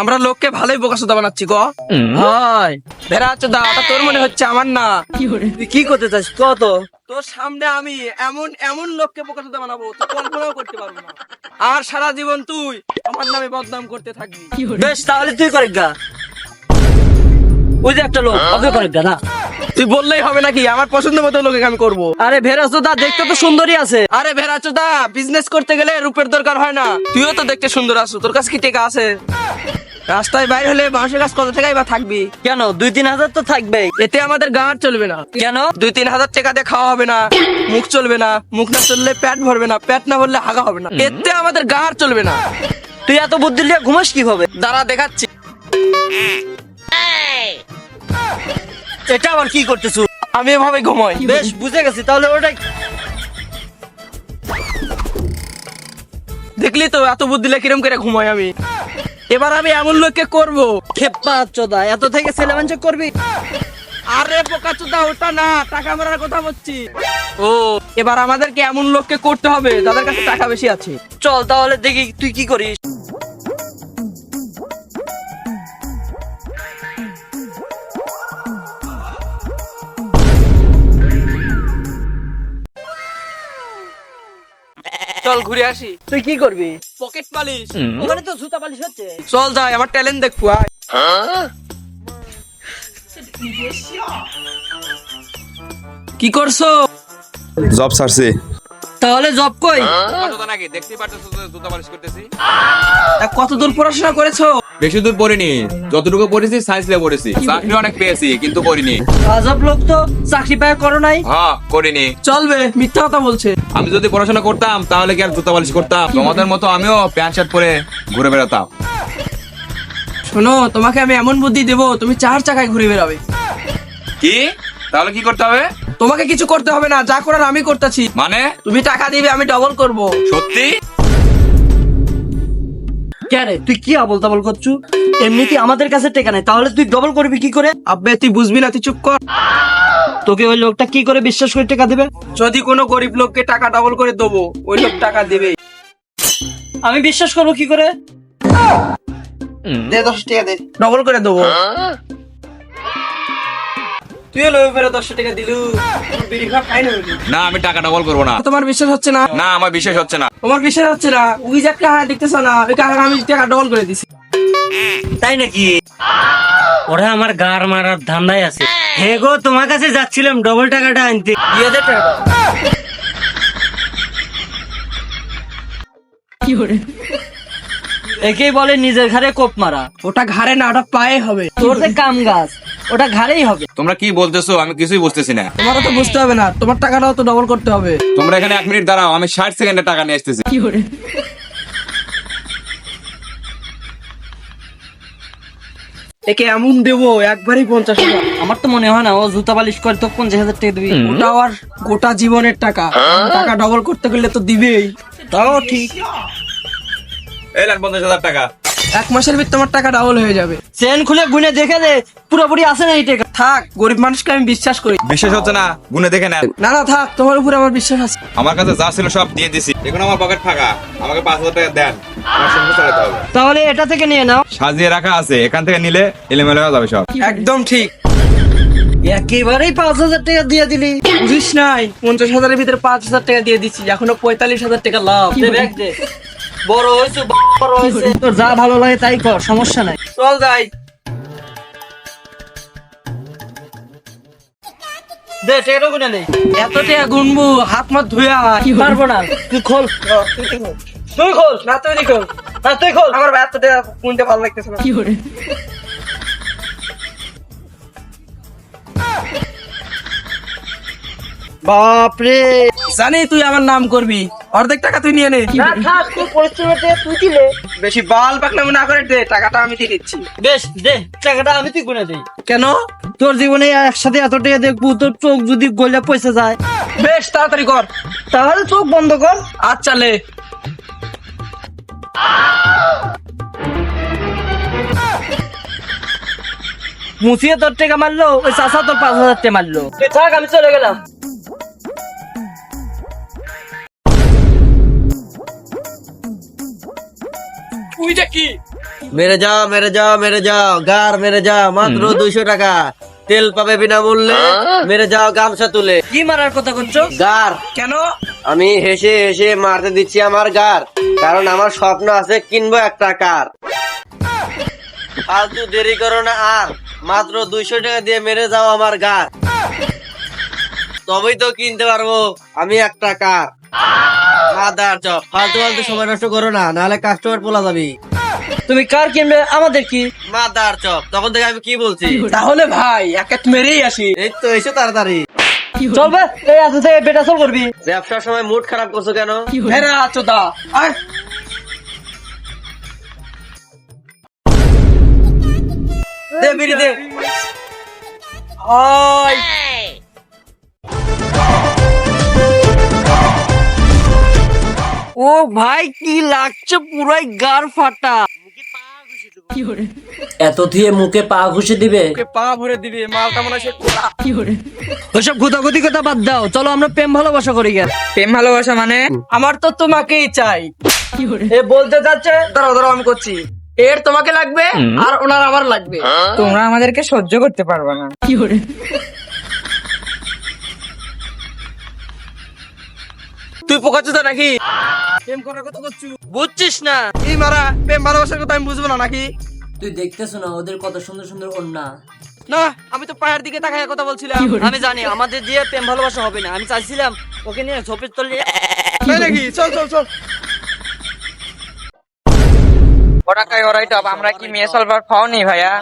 আমরা লোককে ভালোই বোকাশোদা বানাচ্ছি গ হয়। ভেড়া চোদা ওটা তোর মনে হচ্ছে আমার না? তুই কি করতে চাস? কত তোর সামনে আমি এমন এমন লোককে বোকাশোদা বানাবো তুই কল্পনাও করতে পারব না। আর সারা জীবন তুই আমার নামে বদনাম করতে থাকবি। বেশ তাহলে তুই করে গা। ওই যে একটা লোক ওকে করে গা না। তুই বললেই হবে নাকি? আমার পছন্দ মতো লোকে আমি করব। আরে ভেরাস দা দেখতে তো সুন্দরই আছে। আরে ভেড়া চোদা বিজনেস করতে গেলে রূপের দরকার হয় না। তুইও তো দেখতে সুন্দর আছো তোর কাছে কি টেকা আছে? রাস্তায় বাইরে হলে বাঁশের গাছ কত টাকাই বা থাকবি? কেন? দুই তিন হাজার তো থাকবেই। এতে আমাদের গাঁট চলবে না। কেন? দুই তিন হাজার টাকা দিয়ে খাওয়া হবে না মুখ চলবে না মুখ না চললে পেট ভরবে না পেট না ভরলে হাগা হবে না। এতে আমাদের গাঁট চলবে না। তুই এত বুদ্ধি নিয়ে ঘুমাস কীভাবে? দাঁড়া দেখাচ্ছি। এটা আবার কি করতেছু? আমি এভাবে ঘুমাই। বেশ, বুঝে গেছি, তাহলে ওটাই। দেখলি তো, এত বুদ্ধি কিরম করে ঘুমাই আমি? এবার আমি এমন লোককে করব। খেপা চোদা, এত থেকে ছেলে মানুষ করবি? আরে পোকা চোদা, ওটা না, টাকা মারার কথা বলছি। ও, এবার আমাদেরকে এমন লোককে করতে হবে যাদের কাছে টাকা বেশি আছে। চল তাহলে দেখি, তুই কি করিস? চল ঘুরে আসি। তুই কি করবি? Pocket polish. ওখানে তো জুতা পালিশ হচ্ছে। চল যাই আমার ট্যালেন্ট দেখব আয়। কি করছ? জব সারছে। তাহলে জব কই? কতদিন নাকি দেখতে পারতেছো জুতা পালিশ করতেছি। তা কত দূর পড়াশোনা করেছ? বেশি দূর পড়িনি। যতটুকু পড়েছি সায়েন্স নিয়ে পড়েছি। চাকরি অনেক পেয়েছি কিন্তু করিনি। আজব লোক তো চাকরি পায় করো নাই? হ্যাঁ করিনি। চলবে মিথ্যা কথা বলছে। আমি যদি পড়াশোনা করতাম তাহলে কি আর জুতা পালিশ করতাম? তোমাদের মতো আমিও প্যান্ট শার্ট পরে ঘুরে বেড়াতাম। শোনো তোমাকে আমি এমন বুদ্ধি দেবো তুমি চার চাকায় ঘুরে বেড়াবে। কি? তাহলে কি করতে হবে? তোমাকে কিছু করতে হবে না যা করার আমি করতেছি। মানে? তুমি টাকা দিবে আমি ডবল করব। সত্যি? কে রে? তুই কি আবল তাবল করছু? এমনিতে আমাদের কাছে টেকা নেই তাহলে তুই ডবল করবি কি করে? আব্বে তুই বুঝবি না তুই চুপ কর। তোকে ওই লোকটা কি করে বিশ্বাস করে টাকা দেবে? যদি কোনো গরিব লোককে টাকা ডবল করে দেবো ওই লোক টাকা দেবে। আমি বিশ্বাস করব কি করে? দে দশ টাকা দে। ডবল করে দেবো। তুই লোক ফেরত দশ টাকা দিলু। বিড়ি খাওয়া খাই না না আমি টাকা ডবল করব না। তোমার বিশ্বাস হচ্ছে না? না আমার বিশ্বাস হচ্ছে না। তোমার বিশ্বাস হচ্ছে না? ওই যে একটা দেখতেছ না? ওই কাকা আমি টাকা ডবল করে দিছি। তাই নাকি? ওরা আমার গার মারার ধান্দায় আছে। হে গো তোমার কাছে যাচ্ছিলাম ডবল টাকাটা আনতে। টাকা একেই বলে নিজের ঘাড়ে কোপ মারা। ওটা ঘাড়ে না ওটা পায়ে হবে। তোর যে কাম গাছ। ওটা ঘাড়েই হবে। তোমরা কি বলতেছো? আমি কিছুই বুঝতেছি না। তোমারও তো বুঝতে হবে না। তোমার টাকাটাও তো ডবল করতে হবে। তোমরা এখানে এক মিনিট দাঁড়াও আমি ষাট সেকেন্ডে টাকা নিয়ে আসতেছি। একে এমন দেবো একবারই পঞ্চাশ হাজার। আমার তো মনে হয় না ও জুতা পালিশ করে তো পঞ্চাশ হাজার টাকা দিবি। ওটা আর গোটা জীবনের টাকা। টাকা ডবল করতে গেলে তো দিবেই। তাও ঠিক। এলেন পঞ্চাশ হাজার টাকা। এক মাসের ভিতর তোমার টাকা ডাবল হয়ে যাবে। চেন খুলে গুনে দেখে দে পুরোপুরি আছে না এই টাকা। থাক গরিব মানুষকে আমি বিশ্বাস করি। বিশ্বাস হচ্ছে না গুনে দেখে নেন। না না থাক তোমার উপরে আমার বিশ্বাস আছে। আমার কাছে যা ছিল সব দিয়ে দিছি। এখন আমার পকেট ফাঁকা আমাকে পাঁচ হাজার টাকা দেন। তাহলে এটা থেকে নিয়ে নাও। সাজিয়ে রাখা আছে এখান থেকে নিলে এলোমেলো হয়ে যাবে সব। একদম ঠিক। একেবারেই পাঁচ হাজার টাকা দিয়ে দিলি। বুঝিস নাই পঞ্চাশ হাজারের ভিতরে পাঁচ হাজার টাকা দিয়ে দিচ্ছি এখনও পঁয়তাল্লিশ হাজার টাকা লাভ। দে ব্যাগ দে। বড় হয়েছে বড় হয়েছে। তোর যা ভালো লাগে তাই কর সমস্যা নাই। চল যাই। দে টেরো গুনে নেই এত গুনবো হাত মাত ধুয়া পারব না তুই খোল। তুই খোল না না তুই খোল। আমার এত টাকা গুনতে ভালো লাগতেছে না। বাপরে। জানি তুই আমার নাম করবি। অর্ধেক টাকা তুই নিয়ে নে। না থাক তুই পরিশ্রমতে তুই দিলে বেশি বাল পাকলাম না করে দে টাকাটা আমি দিয়ে দিচ্ছি। বেশ দে টাকাটা আমি তুই গুনে দিই। কেন? তোর জীবনে একসাথে এত টাকা দেখব তোর চোখ যদি গলে পয়সা যায়। বেশ তাড়াতাড়ি কর। তাহলে চোখ বন্ধ কর। আচ্ছা লে। মুছিয়ে তোর টাকা মারলো ওই চাষা তোর পাঁচ হাজার টাকা মারলো। থাক আমি চলে গেলাম। কি? মেরে যাও মেরে যাও মেরে যাও। গার মেরে যাও মাত্র দুইশো টাকা। তেল পাবে বিনামূল্যে। মেরে যাও গামছা তুলে। কি মারার কথা করছ গার। কেন? আমি হেসে হেসে মারতে দিচ্ছি আমার গার। কারণ আমার স্বপ্ন আছে কিনবো একটা কার। ফালতু দেরি করো না আর। মাত্র দুইশো টাকা দিয়ে মেরে যাও আমার গার। তবেই তো কিনতে পারব আমি একটা কার। মাদার চপ ফালতু ফালতু সময় নষ্ট করো না নাহলে কাস্টমার পোলা যাবি। তুমি কার কিনবে আমাদের কি? মাদার চপ তখন থেকে আমি কি বলছি? তাহলে ভাই এক মেরেই আসি। এই তো এসো তাড়াতাড়ি। চলবে এই আজ থেকে বেটা চল করবি। ব্যবসার সময় মুড খারাপ করছ কেন? ভেড়া চোদা আয়। দে বিড়ি দে। আয়। ও ভাই কি লাগছে? পুরাই গার ফাটা। এত থুয়ে মুখে পা ঘুষে দিবে? পা ভরে দিবি মালটা মনে হয় ওসব কথা বাদ দাও। চলো আমরা প্রেম ভালোবাসা করি গা প্রেম ভালোবাসা মানে? আমার তো তোমাকেই চাই। এ বলতে যাচ্ছে? দাঁড়াও দাঁড়াও আমি করছি। এর তোমাকে লাগবে আর ওনার আমার লাগবে। তোমরা আমাদেরকে সহ্য করতে পারবে না। তুই পোকাচোদা নাকি? প্রেম করার কথা করছু। বুঝছিস না? এই মারা প্রেম ভালোবাসার কথা আমি বুঝব না নাকি? তুই দেখতেছ না ওদের কত সুন্দর সুন্দর কন্যা। না আমি তো পায়ের দিকে তাকায় কথা বলছিলাম। আমি জানি আমাদের দিয়ে প্রেম ভালোবাসা হবে না। আমি চাইছিলাম ওকে নিয়ে ঝোপের তলে নাকি? চল চল চল। ওরা কাই ওরাই টপ আমরা কি মেয়ে সলভার পাওনি ভাইয়া?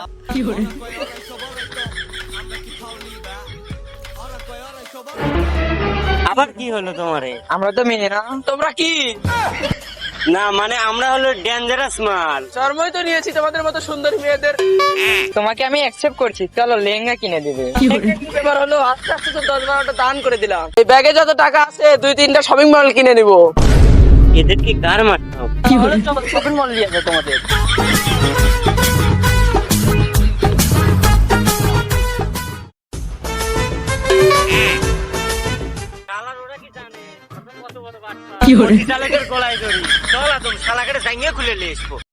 আবার কি হলো তোমারে? আমরা তো মেয়ে না। তোমরা কি? না মানে আমরা হলো ডেঞ্জারাস মাল। চর্মই তো নিয়েছি তোমাদের মতো সুন্দর মেয়েদের। তোমাকে আমি অ্যাকসেপ্ট করছি। চলো লেহেঙ্গা কিনে দিবে। এবার হলো আস্তে আস্তে তো দশ বারোটা দান করে দিলাম। এই ব্যাগে যত টাকা আছে দুই তিনটা শপিং মল কিনে নিবো। এদের কি গার মারতে হবে শপিং মল নিয়ে যাব তোমাদের। নিয়ে আসব।